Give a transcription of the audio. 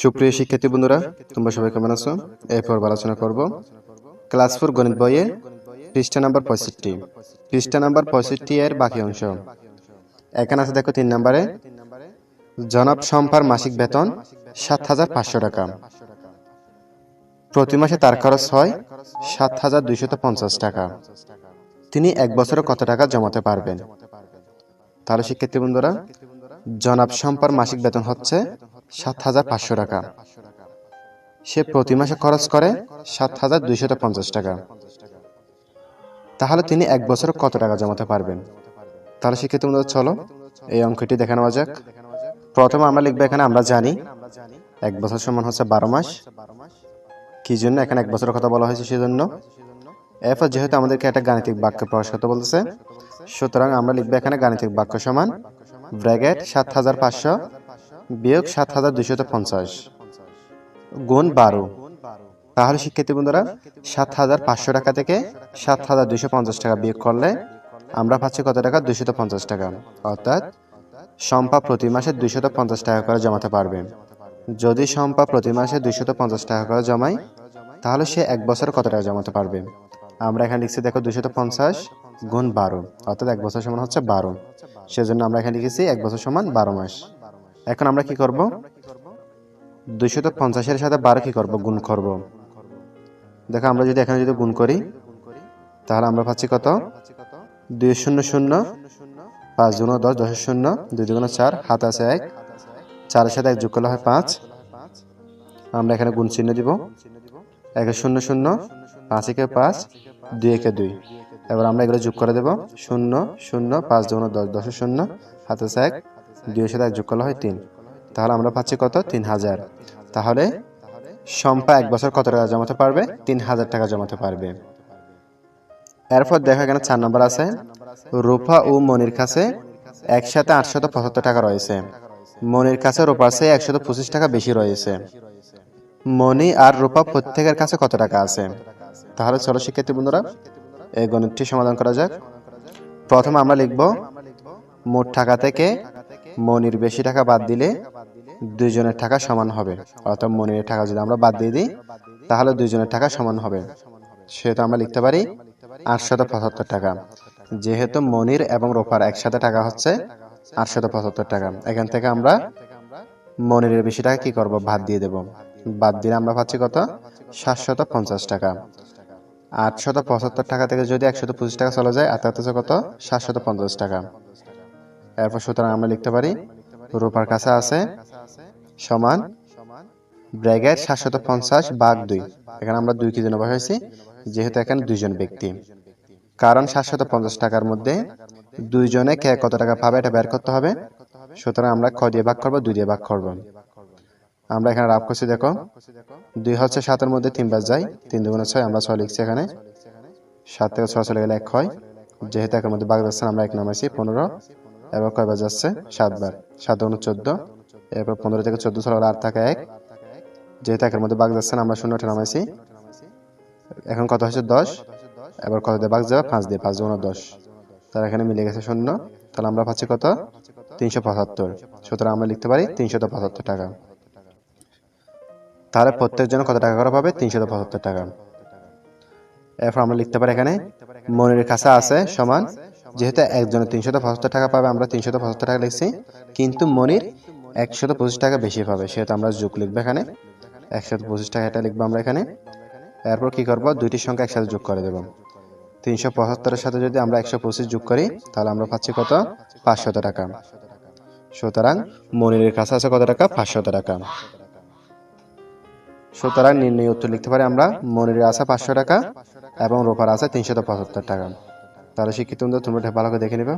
সুপ্রিয় শিক্ষার্থী বন্ধুরা, তোমরা সবাই কেমন আছো? এরপর আলোচনা করব ক্লাস ফোর গণিত বইয়ে পৃষ্ঠা নাম্বার পঁয়ষট্টি। পৃষ্ঠা নাম্বার পঁয়ষট্টি এর বাকি অংশ। এখানে আছে দেখো তিন নম্বরে, জনাব সম্পার মাসিক বেতন সাত হাজার পাঁচশো টাকা। প্রতি মাসে তার খরচ হয় সাত হাজার দুইশত পঞ্চাশ টাকা। তিনি এক বছরে কত টাকা জমাতে পারবেন? তাহলে শিক্ষার্থী বন্ধুরা, জনাব সম্পার মাসিক বেতন হচ্ছে সাত হাজার পাঁচশো টাকা। সে প্রতি মাসে খরচ করে সাত হাজার দুইশত পঞ্চাশ টাকা। তাহলে তিনি এক বছর কত টাকা জমাতে পারবেন? তাহলে শিক্ষিত চলো এই অঙ্কটি দেখে নেওয়া যাক। প্রথমে আমরা লিখব এখানে, আমরা জানি এক বছর সমান হচ্ছে বারো মাস। কি জন্য এখানে এক বছরের কথা বলা হয়েছে সেজন্য? এরপর যেহেতু আমাদেরকে একটা গাণিতিক বাক্য প্রকাশ করতে বলতেছে, সুতরাং আমরা লিখব এখানে গাণিতিক বাক্য সমান ব্র্যাকেট সাত হাজার পাঁচশো বিয়োগ সাত হাজার দুইশত পঞ্চাশ। গুণ বারো। তাহলে শিক্ষার্থী বন্ধুরা, সাত হাজার পাঁচশো টাকা থেকে সাত হাজার দুইশো পঞ্চাশ টাকা বিয়োগ করলে আমরা পাচ্ছি কত টাকা? দুইশত পঞ্চাশ টাকা। অর্থাৎ সম্পা প্রতি মাসে দুইশত পঞ্চাশ টাকা করে জমাতে পারবে। যদি সম্পা প্রতি মাসে দুইশত পঞ্চাশ টাকা করে জমায় তাহলে সে এক বছর কত টাকা জমাতে পারবে? আমরা এখানে লিখছি, দেখো, দুইশত পঞ্চাশ গুণ বারো। অর্থাৎ এক বছর সমান হচ্ছে বারো। সেজন্য আমরা এখানে লিখেছি, এক বছর সমান বারো মাস। এখন আমরা কি করব? দুইশত পঞ্চাশের সাথে বারো কি করব? গুণ করব। দেখো, আমরা যদি এখানে যদি গুণ করি, তাহলে আমরা পাচ্ছি কত? দুই শূন্য শূন্য, পাঁচ দুগুণ দশ দশের শূন্য, দুই দুগুণ চার হাত আছে এক, চারের সাথে এক যোগ করলে হয় পাঁচ। আমরা এখানে গুণ চিহ্ন দিব। একে শূন্য শূন্য, পাঁচ একে পাঁচ, দুই একে দুই। এবার আমরা এগুলো যোগ করে দেব। শূন্য শূন্য, পাঁচ দুগুণ দশ দশের শূন্য হাত আছে এক। দুইয়ের সাথে যোগ করলে হয় তিন। তাহলে আমরা পাচ্ছি কত? তিন হাজার। তাহলে সম্পা এক বছর কত টাকা জমাতে পারবে? তিন হাজার টাকা জমাতে পারবে। এরপর দেখো এখানে চার নম্বর আছে। রূপা ও মনির কাছে একসাথে আটশত পঁচাত্তর টাকা রয়েছে। মনির কাছে রূপার চেয়ে একশত পঁচিশ টাকা বেশি রয়েছে। মনি আর রূপা প্রত্যেকের কাছে কত টাকা আছে? তাহলে চলো শিক্ষার্থী বন্ধুরা, এই গণিতটি সমাধান করা যাক। প্রথমে আমরা লিখব, মোট টাকা থেকে মনির বেশি টাকা বাদ দিলে দুইজনের টাকা সমান হবে। অর্থাৎ মনির টাকা যদি আমরা বাদ দিয়ে দিই, তাহলে দুইজনের টাকা সমান হবে। সেহেতু আমরা লিখতে পারি আটশত পঁচাত্তর টাকা। যেহেতু মনির এবং রোপার একসাথে টাকা হচ্ছে আটশত পঁচাত্তর টাকা। এখান থেকে আমরা মনিরের বেশি টাকা কি করব? বাদ দিয়ে দেব। বাদ দিলে আমরা পাচ্ছি কত? সাতশত পঞ্চাশ টাকা। আটশত পঁচাত্তর টাকা থেকে যদি একশত পঁচিশ টাকা চলে যায় আর কত? সাতশত পঞ্চাশ টাকা। এরপর সুতরাং আমরা লিখতে পারি, রূপার কাছে আছে সমান ব্র্যাগের সাতশত পঞ্চাশ বাঘ দুই। এখানে আমরা দুই কি জন্য বসাইছি? যেহেতু এখানে দুইজন ব্যক্তি। কারণ সাতশত পঞ্চাশ টাকার মধ্যে দুইজনে কে কত টাকা পাবে এটা বের করতে হবে। সুতরাং আমরা ক দিয়ে ভাগ করব, দুই দিয়ে ভাগ করব। আমরা এখানে রাফ করছি, দেখো। দুই হচ্ছে সাতের মধ্যে তিন বার যায়, তিন দুগুণে ছয়, আমরা ছয় লিখছি এখানে। সাত থেকে ছয় চলে গেলে এক হয়। যেহেতু একের মধ্যে বাঘ আমরা এক নামাইছি, পনেরো। এবার কয়বার যাচ্ছে সাতবার সাত দুগুণ চোদ্দ। এরপর পনেরো থেকে চোদ্দ গেলে আট থাকে এক। যেহেতু একের মধ্যে বাঘ যাচ্ছে আমরা শূন্যটা নামাইছি। এখন কত হচ্ছে? দশ। এবার কত দিয়ে বাঘ যাবে? পাঁচ দিয়ে পাঁচ, দুগুণ দশ। তার এখানে মিলে গেছে শূন্য। তাহলে আমরা পাচ্ছি কত? তিনশো পঁচাত্তর। সুতরাং আমরা লিখতে পারি তিনশত পঁচাত্তর টাকা। তাহলে প্রত্যেক জন কত টাকা করে পাবে? তিনশত পঁচাত্তর টাকা। এরপর আমরা লিখতে পারি এখানে মনির কাছে আছে সমান যেহেতু একজনের তিনশত পঁচাত্তর টাকা পাবে, আমরা তিনশত পঁচাত্তর টাকা লিখছি। কিন্তু মনির একশত পঁচিশ টাকা বেশি পাবে, সেহেতু আমরা যোগ লিখব এখানে। একশত পঁচিশ টাকা এটা লিখব আমরা এখানে। এরপর কি করব? দুইটির সংখ্যা একসাথে যোগ করে দেব। তিনশো পঁচাত্তরের সাথে যদি আমরা একশো পঁচিশ যোগ করি, তাহলে আমরা পাচ্ছি কত? পাঁচশত টাকা। সুতরাং মনিরের কাছে আছে কত টাকা? পাঁচশত টাকা। সুতরাং নির্ণয় উত্তর লিখতে পারি আমরা, মনিরের আছে পাঁচশো টাকা এবং রোপার আছে তিনশত পঁচাত্তর টাকা। তাহলে শিক্ষিত তোমরা এটা ভালো করে দেখে নেবে।